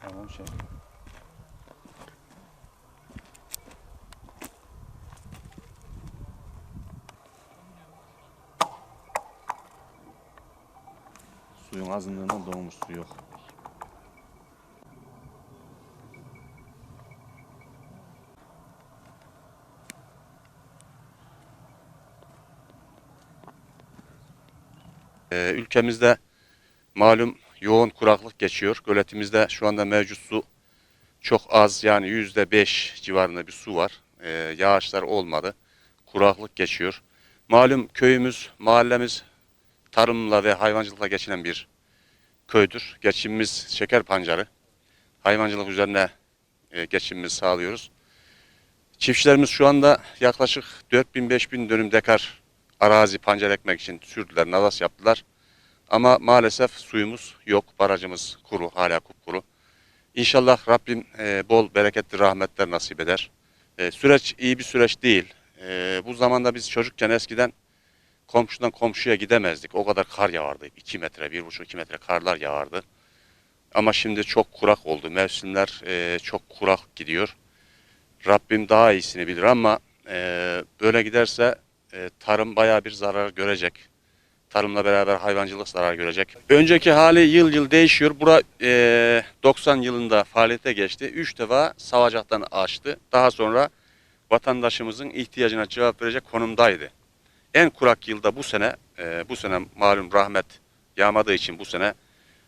Tamam şey. Suyun azınlığından doğmuş su yok. Ee, ülkemizde malum yoğun kuraklık geçiyor. Göletimizde şu anda mevcut su çok az yani yüzde beş civarında bir su var. Ee, yağışlar olmadı. Kuraklık geçiyor. Malum köyümüz, mahallemiz tarımla ve hayvancılıkla geçinen bir köydür. Geçimimiz şeker pancarı. Hayvancılık üzerine e, geçimimizi sağlıyoruz. Çiftçilerimiz şu anda yaklaşık 4000-5000 dönüm dekar arazi pancar ekmek için sürdüler, nadas yaptılar. Ama maalesef suyumuz yok, barajımız kuru, hala kupkuru. İnşallah Rabbim e, bol bereketli rahmetler nasip eder. E, süreç iyi bir süreç değil. E, bu zamanda biz çocukken eskiden komşudan komşuya gidemezdik. O kadar kar yağardı. 2 metre, 1,5-2 metre karlar yağardı. Ama şimdi çok kurak oldu. Mevsimler e, çok kurak gidiyor. Rabbim daha iyisini bilir ama e, böyle giderse e, tarım bayağı bir zarar görecek. Tarımla beraber hayvancılık zarar görecek. Önceki hali yıl yıl değişiyor. Bura e, 90 yılında faaliyete geçti. 3 defa savacaktan açtı. Daha sonra vatandaşımızın ihtiyacına cevap verecek konumdaydı. En kurak yılda bu sene, e, bu sene malum rahmet yağmadığı için bu sene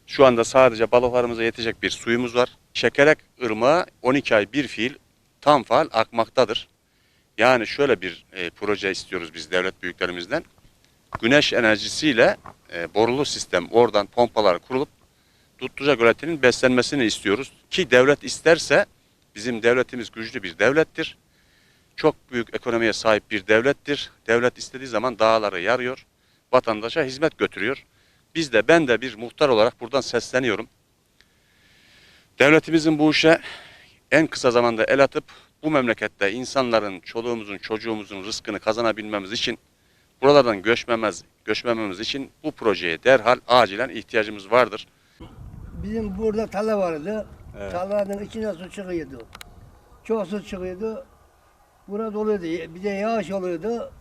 şu anda sadece balıklarımıza yetecek bir suyumuz var. Şekerek ırmağı 12 ay bir fiil tam faal akmaktadır. Yani şöyle bir e, proje istiyoruz biz devlet büyüklerimizden. Güneş enerjisiyle e, borulu sistem oradan pompalar kurulup Tutluca göletinin beslenmesini istiyoruz. Ki devlet isterse bizim devletimiz güçlü bir devlettir. Çok büyük ekonomiye sahip bir devlettir. Devlet istediği zaman dağları yarıyor. Vatandaşa hizmet götürüyor. Biz de ben de bir muhtar olarak buradan sesleniyorum. Devletimizin bu işe en kısa zamanda el atıp bu memlekette insanların, çoluğumuzun, çocuğumuzun rızkını kazanabilmemiz için buralardan göçmemez, göçmememiz için bu projeye derhal acilen ihtiyacımız vardır. Bizim burada tarla vardı. Evet. Tarlanın içine su çıkıyordu. Çok su çıkıyordu. Buna doluydu. Bir de yağış oluyordu.